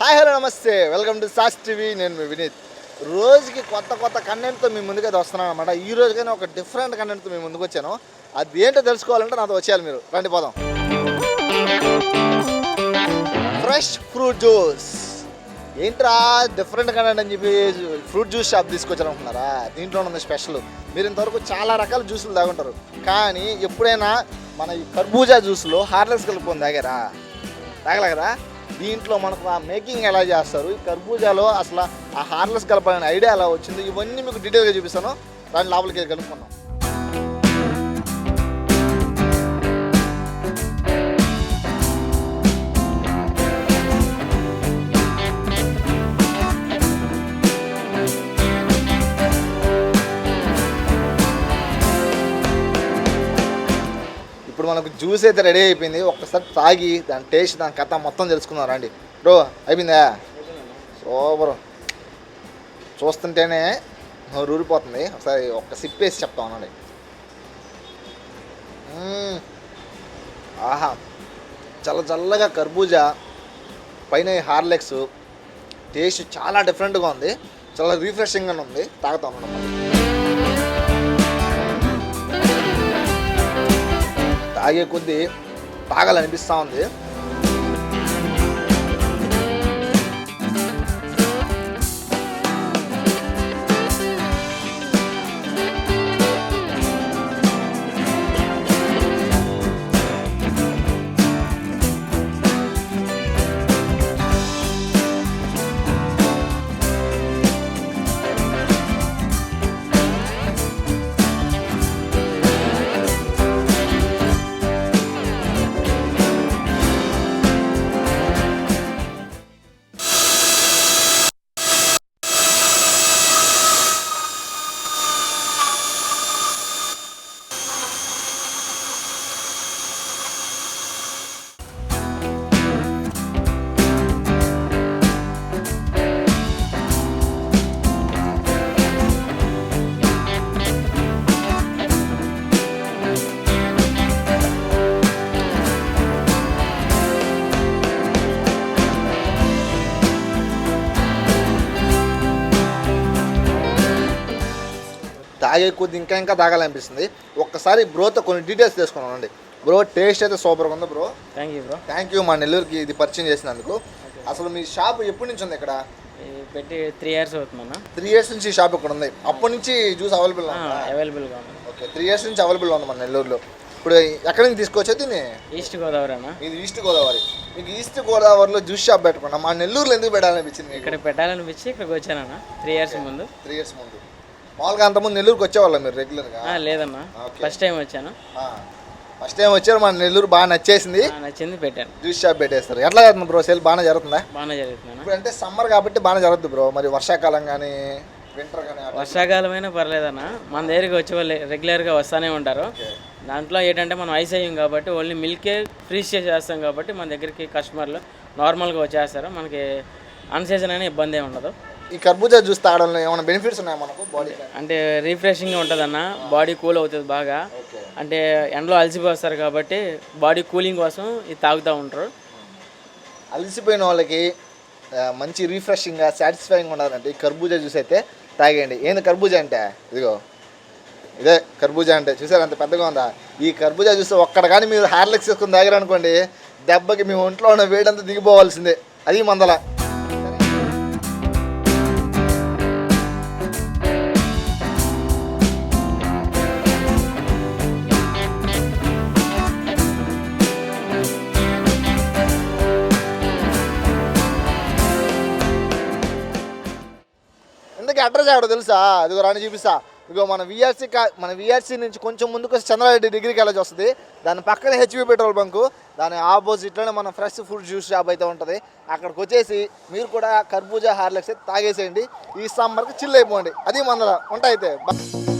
Hi hello నమస్తే. Welcome to సాస్ TV. నేను మీ వినీత్. రోజుకి కొత్త కొత్త కంటెంట్తో మీ ముందుకైతే వస్తున్నాను అనమాట ఈ రోజుకైనా ఒక డిఫరెంట్ కంటెంట్తో మీ ముందుకు వచ్చాను. అది ఏంటో తెలుసుకోవాలంటే నాతో వచ్చేయాలి మీరు. రండి పోదాం. ఫ్రెష్ ఫ్రూట్ జ్యూస్ ఏంట్రా డిఫరెంట్ కంటెంట్ అని చెప్పి ఫ్రూట్ జ్యూస్ షాప్ తీసుకొచ్చారు అనుకున్నారా దీంట్లో ఉన్న స్పెషల్ మీరు ఇంతవరకు చాలా రకాల జ్యూసులు తాగుంటారు. కానీ ఎప్పుడైనా మన ఈ కర్బూజా జ్యూస్లో హార్లెక్స్ కలుపుకొని తాగారా? తాగలేగరా కదా దీంట్లో మనకు ఆ మేకింగ్ ఎలా చేస్తారు ఈ కర్బూజాలో అసలు ఆ హార్లెస్ కలపాలనే ఐడియా ఎలా వచ్చింది ఇవన్నీ మీకు డీటెయిల్గా చూపిస్తాను. దాని లోపలికి కనుక్కున్నాం ఇప్పుడు మనకు జ్యూస్ అయితే రెడీ అయిపోయింది. ఒక్కసారి తాగి దాని టేస్ట్ దాని కథ మొత్తం తెలుసుకుందాం రండి. బ్రో అయిపోయిందా? సూపర్. చూస్తుంటేనే నోరు ఊరిపోతుంది. ఒకసారి ఒక్క సిప్ వేసి చెప్తా ఉండండి ఆహా. చల్ల చల్లగా కర్బూజా పైన హార్లెక్స్ టేస్ట్ చాలా డిఫరెంట్గా ఉంది. చాలా రీఫ్రెషింగ్గా ఉంది. తాగుతా ఉన్నాం ఆగే కొద్దీ తాగాలనిపిస్తూ ఉంది. తాగే కొద్ది ఇంకా ఇంకా తాగాలనిపిస్తుంది. ఒక్కసారి బ్రోతో కొన్ని డీటెయిల్స్ తెలుసుకున్నానండి బ్రో టేస్ట్ అయితే సూపర్గా ఉంది bro thank you bro thank you మా నెల్లూరుకి ఇది పరిచయం చేసినందుకు. అసలు మీ షాప్ ఎప్పటి నుంచి ఉంది ఇక్కడ? పెట్టి త్రీ ఇయర్స్ అవుతుందన్న త్రీ ఇయర్స్ నుంచి షాప్ ఇక్కడ ఉంది. అప్పటి నుంచి జ్యూస్ అవైలబుల్ అవైలబుల్గా ఉంది. ఓకే త్రీ ఇయర్స్ నుంచి అవైలబుల్ ఉంది మన నెల్లూరులో. ఇప్పుడు ఎక్కడి నుంచి తీసుకొచ్చేది దీన్ని? ఈస్ట్ గోదావరి అన్న. ఇది ఈస్ట్ గోదావరి మీకు ఈస్ట్ గోదావరిలో జ్యూస్ షాప్ పెట్టుకున్నా. మా నెల్లూరులో ఎందుకు పెట్టాలనిపించింది ఇక్కడ పెట్టాలనిపించి ఇక్కడికి వచ్చానన్న త్రీ ఇయర్స్ ముందు. త్రీ ఇయర్స్ ముందు. మామూలుగా అంతకుముందు నెల్లూరుకి వచ్చేవాళ్ళం మీరు రెగ్యులర్గా ఆ, ఓకే. ఫస్ట్ టైం వచ్చాను. ఫస్ట్ టైం వచ్చారు మన నెల్లూరు బాగా నచ్చేసింది. ఆ, నచ్చింది పెట్టాను. జ్యూస్ షాప్ పెట్టేస్తారు. ఎట్లా జరుగుతుంది బ్రో? సేల్ బాగానే జరుగుతుందా? బాగానే జరుగుతుందన్న ఇప్పుడు అంటే సమ్మర్ కాబట్టి బాగానే జరుగుతుంది బ్రో. మరి వర్షాకాలం కానీ వింటర్ కానీ అట్లా. వర్షాకాలమైనా పర్లేదన్న. మన దగ్గరికి వచ్చే వాళ్ళు రెగ్యులర్గా వస్తూనే ఉంటారు. దాంట్లో ఏంటంటే మనం ఐస్ అయ్యాం కాబట్టి ఓన్లీ మిల్కే ఫ్రీజ్ చేసి చేస్తాం కాబట్టి మన దగ్గరికి కస్టమర్లు నార్మల్గా వచ్చేస్తారు. మనకి అన్ సీజన్ అయినా ఇబ్బంది ఏమి ఉండదు. ఈ కర్బూజా జ్యూస్ తాగడంలో ఏమైనా బెనిఫిట్స్ ఉన్నాయా మనకు? బాడీకి అంటే రిఫ్రెషింగ్గా ఉంటుందన్న. బాడీ కూల్ అవుతుంది బాగా. అంటే ఎండలో అలసిపోస్తారు కాబట్టి బాడీ కూలింగ్ కోసం ఇది తాగుతూ ఉంటారు. అలసిపోయిన వాళ్ళకి మంచి రీఫ్రెషింగ్గా సాటిస్ఫైయింగ్ ఉండాలంటే ఈ కర్బూజా జ్యూస్ అయితే తాగేయండి. ఏంది కర్బూజా అంటే? ఇదిగో. ఇదే కర్బూజా అంటే. చూసారు అంత పెద్దగా ఉందా? ఈ కర్బూజా జ్యూస్ ఒక్కడ కానీ మీరు హార్లిక్స్ వేసుకుని తాగారనుకోండి దెబ్బకి మీ ఒంట్లో ఉన్న వేడంతా దిగిపోవాల్సిందే. అది మందల. ఎందుకు అడ్రస్ ఆవిడ తెలుసా? అదిగో రాని చూపిస్తా. ఇదిగో మన విఆర్సీ కా మన విఆర్సీ నుంచి కొంచెం ముందుకు చంద్రారెడ్డి డిగ్రీ కాలేజ్ వస్తుంది. దాని పక్కన హెచ్పి పెట్రోల్ బంకు దాని ఆపోజిట్లోనే మన ఫ్రెష్ ఫుడ్ జ్యూస్ షాప్ అయితే ఉంటుంది. అక్కడికి వచ్చేసి మీరు కూడా కర్బూజా హార్లెక్స్ అయితే తాగేసేయండి. ఈ సమ్మర్కి చిల్ అయిపోండి. అది మన ఉంటాయితే అయితే.